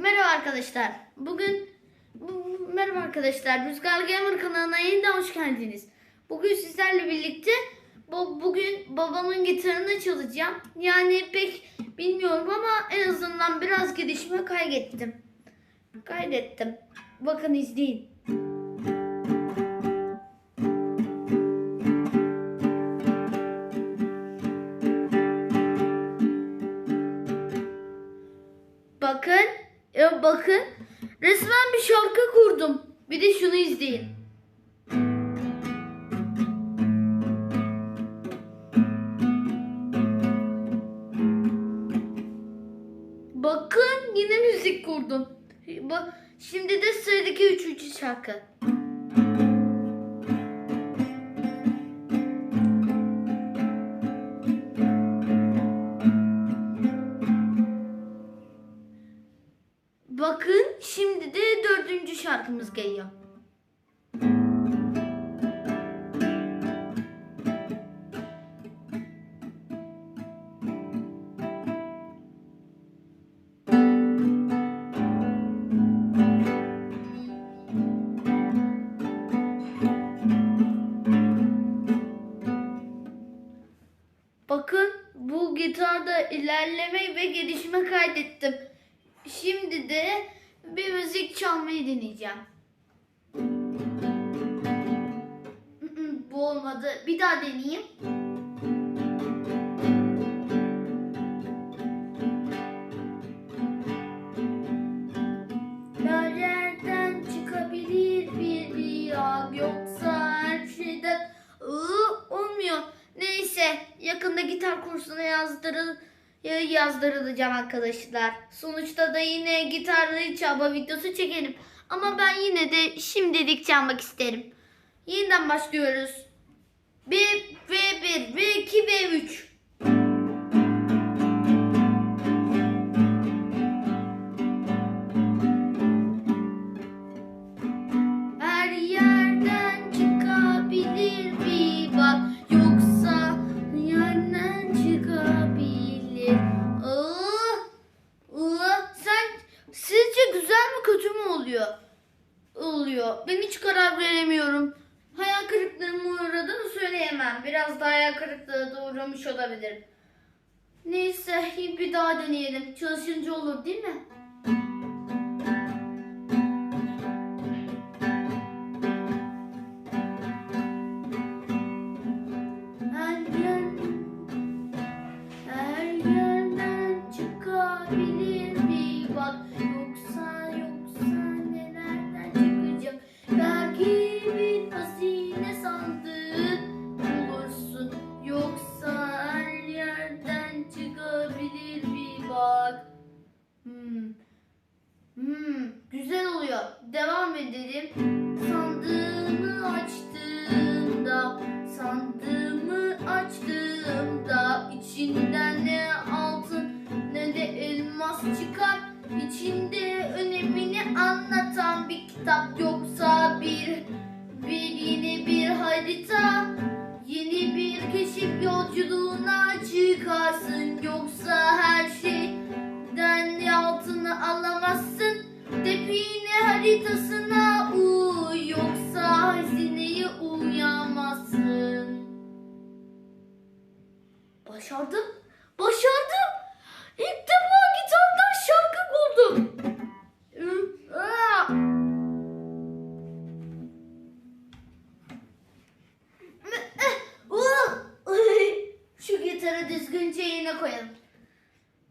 Merhaba arkadaşlar. Bugün bu- merhaba arkadaşlar. Rüzgar Gamer kanalına yeniden hoş geldiniz. Bugün sizlerle birlikte bu, bugün babamın gitarını çalacağım. Yani pek bilmiyorum ama en azından biraz gelişme kaydettim. Kaydettim. Bakın izleyin. Bakın, e, bakın. Resmen bir şarkı kurdum. Bir de şunu izleyin. Bakın yine müzik kurdum. Şimdi de sıradaki üçüncü şarkı. Şarkımız geliyor. Bakın bu gitarda ilerleme ve gelişme kaydettim. Şimdi de bir müzik çalmayı deneyeceğim. Bu olmadı. Bir daha deneyeyim. Her yerden çıkabilir bir rüya yoksa her şeyden ıı, olmuyor. Neyse yakında gitar kursuna yazdırıl yazdırılacağım arkadaşlar. Sonuçta da yine gitarlı çaba videosu çekelim. Ama ben yine de şimdilik çalmak isterim. Yeniden başlıyoruz. 1 ve 1 ve 2 ve 3. Ben hiç karar veremiyorum. Hayal kırıklığına uğradığını söyleyemem. Biraz daha hayal kırıklığına da uğramış olabilirim. Neyse bir daha deneyelim. Çalışınca olur değil mi? Oluyor. Devam edelim. Sandığımı açtığımda, sandığımı açtığımda içinden ne altın ne de elmas çıkar. İçinde önemini anlatan bir kitap yoksa bir bir yeni bir harita. Yeni bir keşif yolculuğuna çıkarsın yoksa Başardım. Başardım. İlk defa gitardan şarkı buldum. Şu gitarı düzgünce yerine koyalım.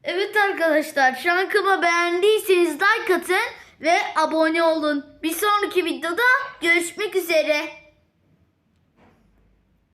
Evet arkadaşlar şarkımı beğendiyseniz like atın ve abone olun. Bir sonraki videoda görüşmek üzere.